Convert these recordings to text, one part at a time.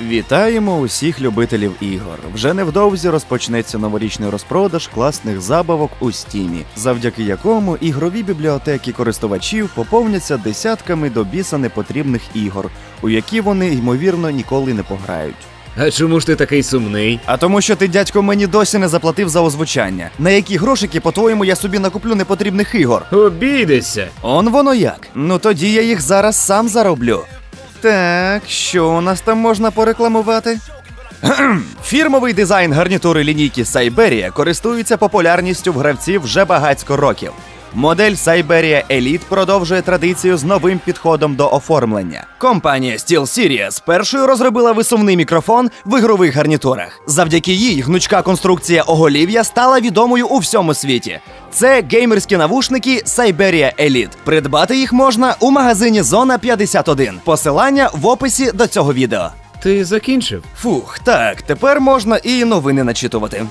Вітаємо усіх любителів ігор. Вже невдовзі розпочнеться новорічний розпродаж класних забавок у стімі, завдяки якому ігрові бібліотеки користувачів поповняться десятками до біса непотрібних ігор, у які вони ймовірно ніколи не пограють. А чому ж ти такий сумний? А тому, що ти, дядько, мені досі не заплатив за озвучання. На які грошики, по-твоєму, я собі накуплю непотрібних ігор? Обійдешся. Он воно як. Ну тоді я їх зараз сам зароблю. Так, що у нас там можна порекламувати? Фірмовий дизайн гарнітури лінійки Сайберія користується популярністю в гравців вже багатько років. Модель Сайберія Elite продовжує традицію з новим підходом до оформлення. Компанія SteelSeries першою розробила висувний мікрофон в ігрових гарнітурах. Завдяки їй гнучка конструкція оголів'я стала відомою у всьому світі. Це геймерські навушники Сайберія Elite. Придбати їх можна у магазині Зона 51. Посилання в описі до цього відео. Ти закінчив? Фух, так, тепер можна і новини начитувати.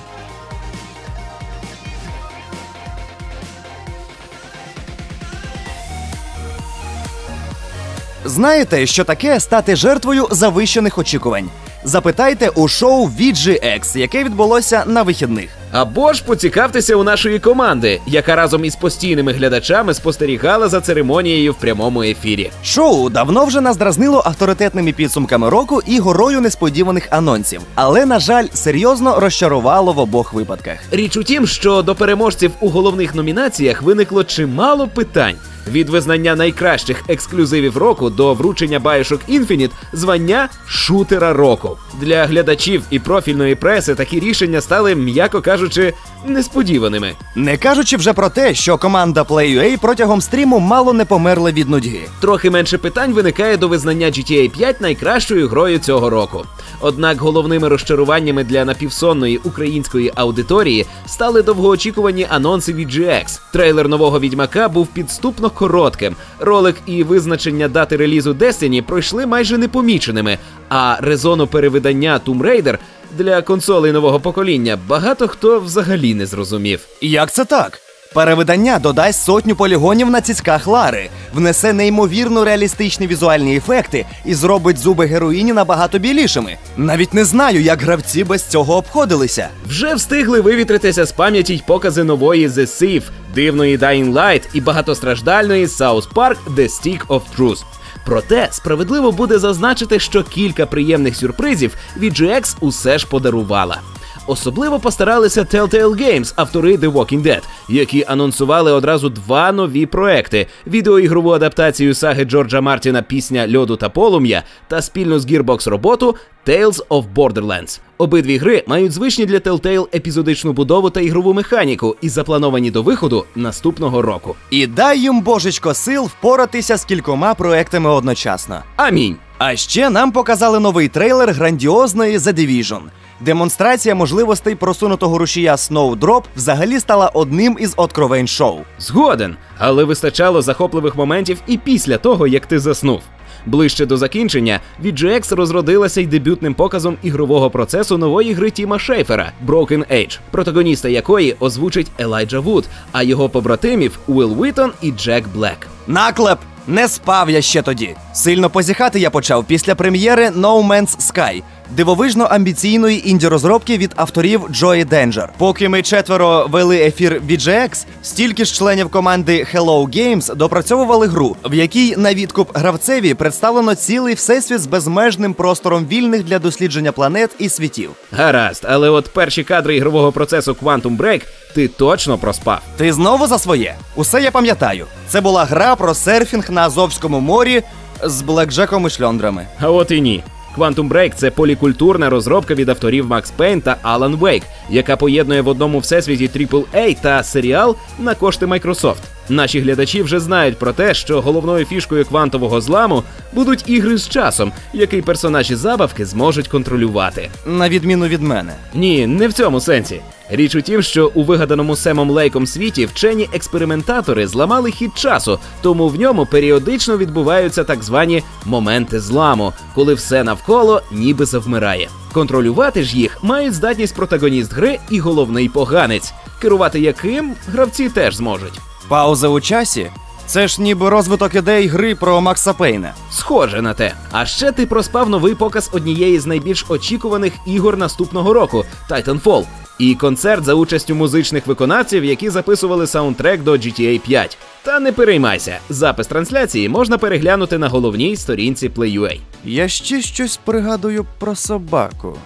Знаєте, що таке стати жертвою завищених очікувань? Запитайте у шоу VGX, яке відбулося на вихідних. Або ж поцікавтеся у нашої команди, яка разом із постійними глядачами спостерігала за церемонією в прямому ефірі. Шоу давно вже наздразнило авторитетними підсумками року і горою несподіваних анонсів, але, на жаль, серйозно розчарувало в обох випадках. Річ у тім, що до переможців у головних номінаціях виникло чимало питань. Від визнання найкращих ексклюзивів року до вручення Bioshock Infinite звання шутера року. Для глядачів і профільної преси такі рішення стали, м'яко кажучи, несподіваними. Не кажучи вже про те, що команда Play.ua протягом стріму мало не померла від нудьги. Трохи менше питань виникає до визнання GTA 5 найкращою грою цього року. Однак головними розчаруваннями для напівсонної української аудиторії стали довгоочікувані анонси від GX. Трейлер нового відьмака був підступно коротким. Ролик і визначення дати релізу Destiny пройшли майже непоміченими. А резону перевидання Tomb Raider для консолей нового покоління багато хто взагалі не зрозумів. Як це так? Перевидання додасть сотню полігонів на цицьках Лари, внесе неймовірно реалістичні візуальні ефекти і зробить зуби героїні набагато білішими. Навіть не знаю, як гравці без цього обходилися. Вже встигли вивітритися з пам'яті й покази нової The Thief, дивної Dying Light і багатостраждальної South Park The Stick of Truth. Проте справедливо буде зазначити, що кілька приємних сюрпризів від GX усе ж подарувала. Особливо постаралися Telltale Games, автори The Walking Dead, які анонсували одразу два нові проекти: відеоігрову адаптацію саги Джорджа Мартіна Пісня льоду та полум'я та спільну з Gearbox роботу Tales of Borderlands. Обидві гри мають звичні для Telltale епізодичну будову та ігрову механіку і заплановані до виходу наступного року. І дай їм божечко сил впоратися з кількома проектами одночасно. Амінь. А ще нам показали новий трейлер грандіозної The Division. Демонстрація можливостей просунутого рушія Snowdrop взагалі стала одним із откровень шоу. Згоден, але вистачало захопливих моментів і після того, як ти заснув. Ближче до закінчення від GX розродилася й дебютним показом ігрового процесу нової гри Тіма Шейфера Broken Age, протагоніста якої озвучить Елайджа Вуд, а його побратимів Уилл Уітон і Джек Блек. Наклеп! Не спав я ще тоді. Сильно позіхати я почав після прем'єри No Man's Sky, дивовижно амбіційної інді-розробки від авторів Joy Danger. Поки ми четверо вели ефір VGX, стільки ж членів команди Hello Games допрацьовували гру, в якій на відкуп гравцеві представлено цілий всесвіт з безмежним простором вільних для дослідження планет і світів. Гаразд, але от перші кадри ігрового процесу Quantum Break ти точно проспав. Ти знову за своє? Усе я пам'ятаю. Це була гра про серфінг на Азовському морі з блекджеком і шльондрами. А от і ні. Quantum Break – це полікультурна розробка від авторів Max Payne та Alan Wake, яка поєднує в одному всесвіті AAA та серіал на кошти Microsoft. Наші глядачі вже знають про те, що головною фішкою квантового зламу будуть ігри з часом, який персонажі забавки зможуть контролювати. На відміну від мене. Ні, не в цьому сенсі. Річ у тім, що у вигаданому Семом Лейком світі вчені експериментатори зламали хід часу, тому в ньому періодично відбуваються так звані моменти зламу, коли все навколо ніби завмирає. Контролювати ж їх мають здатність протагоніст гри і головний поганець, керувати яким гравці теж зможуть. Пауза у часі? Це ж ніби розвиток ідей гри про Макса Пейна. Схоже на те. А ще ти проспав новий показ однієї з найбільш очікуваних ігор наступного року Titanfall. І концерт за участю музичних виконавців, які записували саундтрек до GTA 5. Та не переймайся, запис трансляції можна переглянути на головній сторінці PlayUA. Я ще щось пригадую про собаку.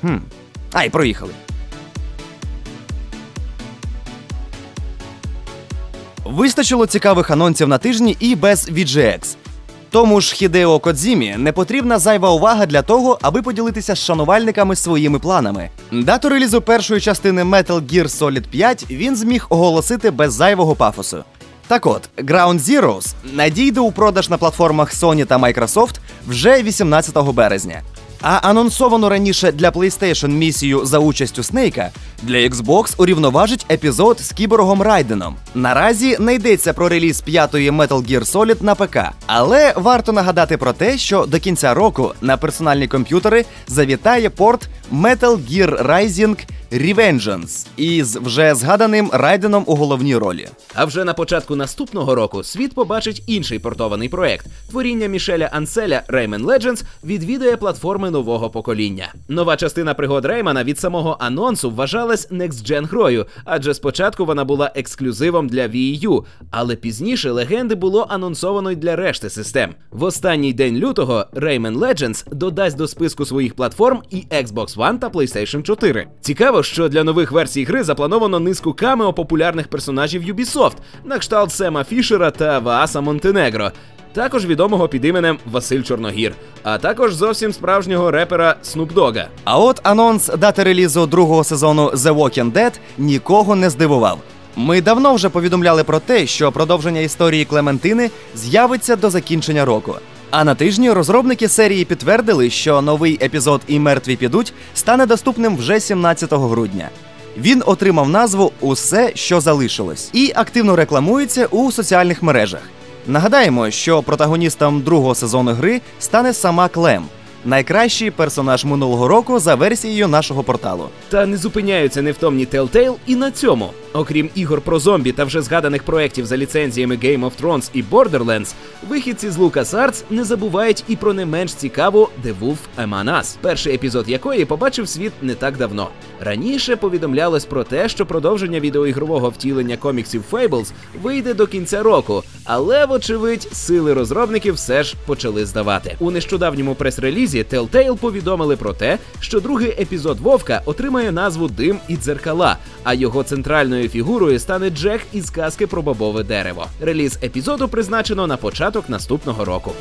Хм. Ай, проїхали. Вистачило цікавих анонсів на тижні і без VGX. Тому ж Хідео Кодзімі не потрібна зайва увага для того, аби поділитися з шанувальниками своїми планами. Дату релізу першої частини Metal Gear Solid 5 він зміг оголосити без зайвого пафосу. Так от, Ground Zeroes надійде у продаж на платформах Sony та Microsoft вже 18 березня. А анонсовану раніше для PlayStation місію за участю Снейка для Xbox урівноважить епізод з кіборгом Райденом. Наразі не йдеться про реліз п'ятої Metal Gear Solid на ПК, але варто нагадати про те, що до кінця року на персональні комп'ютери завітає порт Metal Gear Rising Revengeance із вже згаданим Райденом у головній ролі. А вже на початку наступного року світ побачить інший портований проект. Творіння Мішеля Анселя Rayman Legends відвідує платформи нового покоління. Нова частина пригод Реймана від самого анонсу вважалась Next Gen грою, адже спочатку вона була ексклюзивом для Wii U, але пізніше легенди було анонсовано й для решти систем. В останній день лютого Rayman Legends додасть до списку своїх платформ і Xbox One та PlayStation 4. Цікаво, що для нових версій гри заплановано низку камео популярних персонажів Ubisoft, на кшталт Сема Фішера та Вааса Монтенегро. Також відомого під іменем Василь Чорногір, а також зовсім справжнього репера Dogga. А от анонс дати релізу другого сезону The Walking Dead нікого не здивував. Ми давно вже повідомляли про те, що продовження історії Клементини з'явиться до закінчення року. А на тижні розробники серії підтвердили, що новий епізод і мертві підуть стане доступним вже 17 грудня. Він отримав назву Усе, що залишилось, і активно рекламується у соціальних мережах. Нагадаємо, що протагоністом другого сезону гри стане сама Клем, найкращий персонаж минулого року за версією нашого порталу. Та не зупиняються невтомні Telltale і на цьому. Окрім ігор про зомбі та вже згаданих проєктів за ліцензіями Game of Thrones і Borderlands, вихідці з LucasArts не забувають і про не менш цікаву The Wolf Among Us, перший епізод якої побачив світ не так давно. Раніше повідомлялось про те, що продовження відеоігрового втілення коміксів Fables вийде до кінця року, але, вочевидь, сили розробників все ж почали здавати. У нещодавньому прес-релізі Telltale повідомили про те, що другий епізод Вовка отримає назву Дим і дзеркала, а його центральною фігурою стане Джек із казки про бобове дерево. Реліз епізоду призначено на початок наступного року.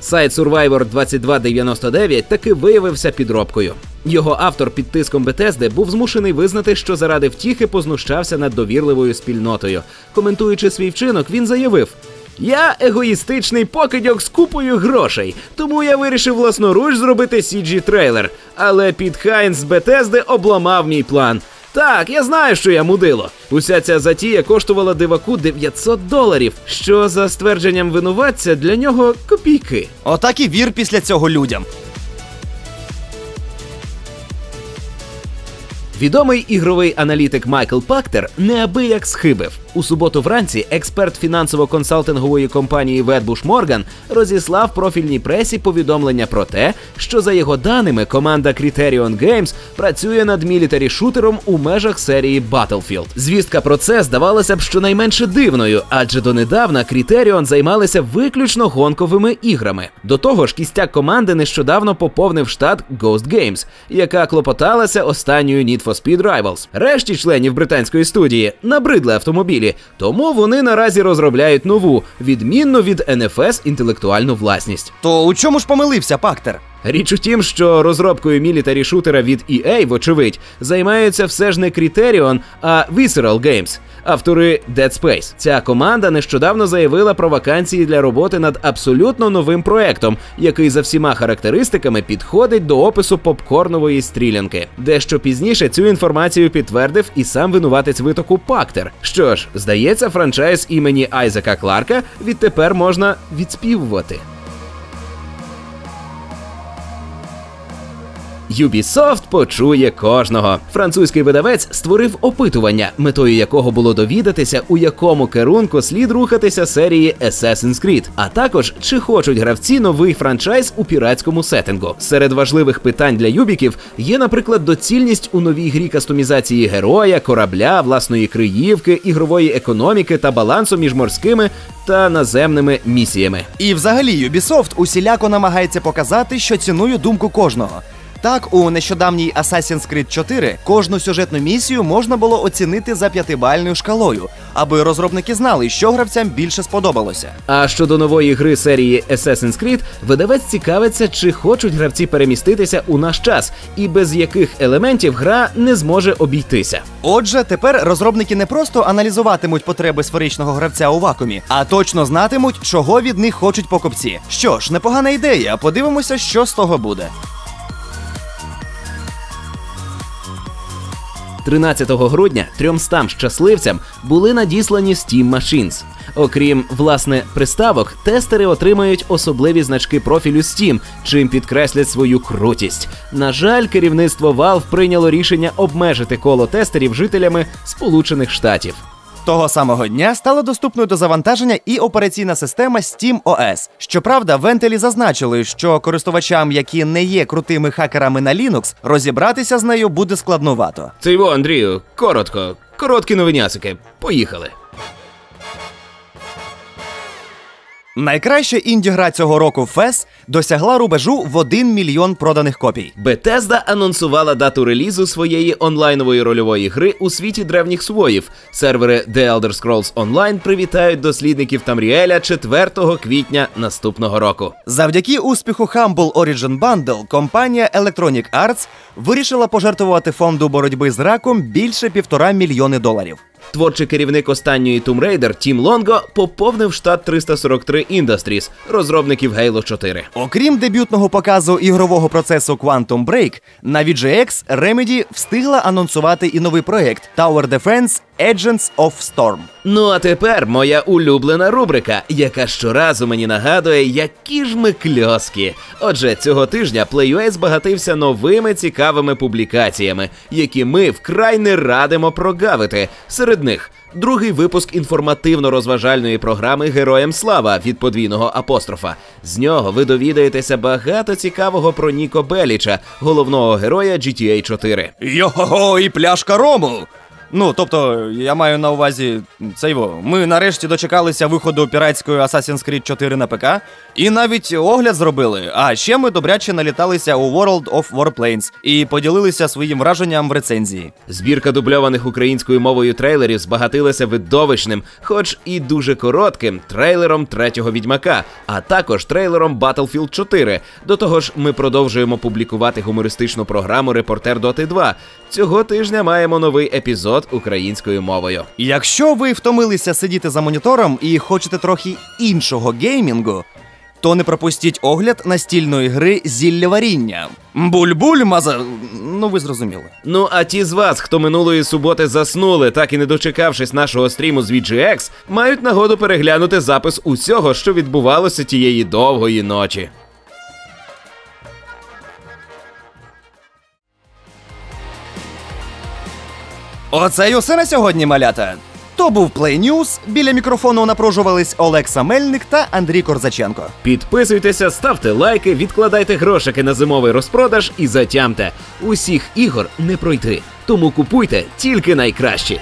Сайт Survivor 2299 таки виявився підробкою. Його автор під тиском Бетезди був змушений визнати, що заради втіхи познущався над довірливою спільнотою. Коментуючи свій вчинок, він заявив: Я егоїстичний покидьок з купою грошей, тому я вирішив власноруч зробити cg трейлер. Але Піт Хайнс Бетезди обламав мій план. Так, я знаю, що я мудило. Уся ця затія коштувала диваку 900 доларів, що за ствердженням винуватця для нього копійки. Отак і вір після цього людям. Відомий ігровий аналітик Майкл Пактер неабияк схибив. У суботу вранці експерт фінансово-консалтингової компанії Wedbush Morgan розіслав профільній пресі повідомлення про те, що за його даними команда Criterion Games працює над мілітарі-шутером у межах серії Battlefield. Звістка про це здавалося б щонайменше дивною, адже донедавна Criterion займалися виключно гонковими іграми. До того ж, кістяк команди нещодавно поповнив штат Ghost Games, яка клопоталася останньою Need for Speed Rivals. Решті членів британської студії набридли автомобілі, тому вони наразі розробляють нову, відмінну від NFS інтелектуальну власність. То у чому ж помилився Пактер? Річ у тім, що розробкою мілітарі шутера від EA, вочевидь, займаються все ж не Criterion, а Visceral Games, автори Dead Space. Ця команда нещодавно заявила про вакансії для роботи над абсолютно новим проектом, який за всіма характеристиками підходить до опису попкорнової стрілянки. Дещо пізніше цю інформацію підтвердив і сам винуватець витоку Пактер. Що ж, здається, франчайз імені Айзека Кларка відтепер можна відспівувати. Ubisoft почує кожного. Французький видавець створив опитування, метою якого було довідатися, у якому керунку слід рухатися серії Assassin's Creed, а також чи хочуть гравці новий франчайз у піратському сеттингу. Серед важливих питань для юбіків є, наприклад, доцільність у новій грі кастомізації героя, корабля, власної криївки, ігрової економіки та балансу між морськими та наземними місіями. І взагалі Ubisoft усіляко намагається показати, що цінує думку кожного. Так, у нещодавній Assassin's Creed 4 кожну сюжетну місію можна було оцінити за п'ятибальною шкалою, аби розробники знали, що гравцям більше сподобалося. А щодо нової гри серії Assassin's Creed, видавець цікавиться, чи хочуть гравці переміститися у наш час, і без яких елементів гра не зможе обійтися. Отже, тепер розробники не просто аналізуватимуть потреби сферичного гравця у вакуумі, а точно знатимуть, чого від них хочуть покупці. Що ж, непогана ідея. Подивимося, що з того буде. 13 грудня 300 щасливцям були надіслані Steam Machines. Окрім власне приставок, тестери отримають особливі значки профілю Steam, чим підкреслять свою крутість. На жаль, керівництво Valve прийняло рішення обмежити коло тестерів жителями Сполучених Штатів. Того самого дня стала доступною до завантаження і операційна система Steam OS. Щоправда, вентилі зазначили, що користувачам, які не є крутими хакерами на Linux, розібратися з нею буде складновато. Це його, Андрію, коротко, короткі новинясики. Поїхали. Найкраща інді-гра цього року FES досягла рубежу в 1 мільйон проданих копій. Bethesda анонсувала дату релізу своєї онлайнової рольової гри у світі древніх своїв. Сервери The Elder Scrolls Online привітають дослідників Тамріеля 4 квітня наступного року. Завдяки успіху Humble Origin Bundle компанія Electronic Arts вирішила пожертвувати фонду боротьби з раком більше півтора мільйони доларів. Творчий керівник останньої Tomb Raider Тім Лонго поповнив штат 343 Industries, розробників Halo 4. Окрім дебютного показу ігрового процесу Quantum Break, на VGX Remedy встигла анонсувати і новий проект Tower Defense Agents of Storm. Ну а тепер моя улюблена рубрика, яка щоразу мені нагадує, які ж ми кльоски. Отже, цього тижня PlayUA збагатився новими цікавими публікаціями, які ми вкрай не радимо прогавити. Серед них другий випуск інформативно-розважальної програми Героям Слава від подвійного апострофа. З нього ви довідаєтеся багато цікавого про Ніко Беліча, головного героя GTA 4. Його і пляшка рому. Ну, тобто, я маю на увазі це його. Ми нарешті дочекалися виходу піратської Assassin's Creed 4 на ПК, і навіть огляд зробили. А ще ми добряче наліталися у World of Warplanes і поділилися своїм враженням в рецензії. Збірка дубльованих українською мовою трейлерів збагатилася видовищним, хоч і дуже коротким, трейлером третього відьмака, а також трейлером Battlefield 4. До того ж, ми продовжуємо публікувати гумористичну програму Репортер Доти 2. Цього тижня маємо новий епізод українською мовою. Якщо ви втомилися сидіти за монітором і хочете трохи іншого геймінгу, то не пропустіть огляд настільної гри зілля варіння. Буль-буль, маза. Ну ви зрозуміли. Ну а ті з вас, хто минулої суботи заснули, так і не дочекавшись нашого стріму з VGX, мають нагоду переглянути запис усього, що відбувалося тієї довгої ночі. Оце й усе на сьогодні, малята. То був Play News. Біля мікрофону напружувались Олекса Мельник та Андрій Корзаченко. Підписуйтеся, ставте лайки, відкладайте грошики на зимовий розпродаж і затямте. Усіх ігор не пройти. Тому купуйте тільки найкращі.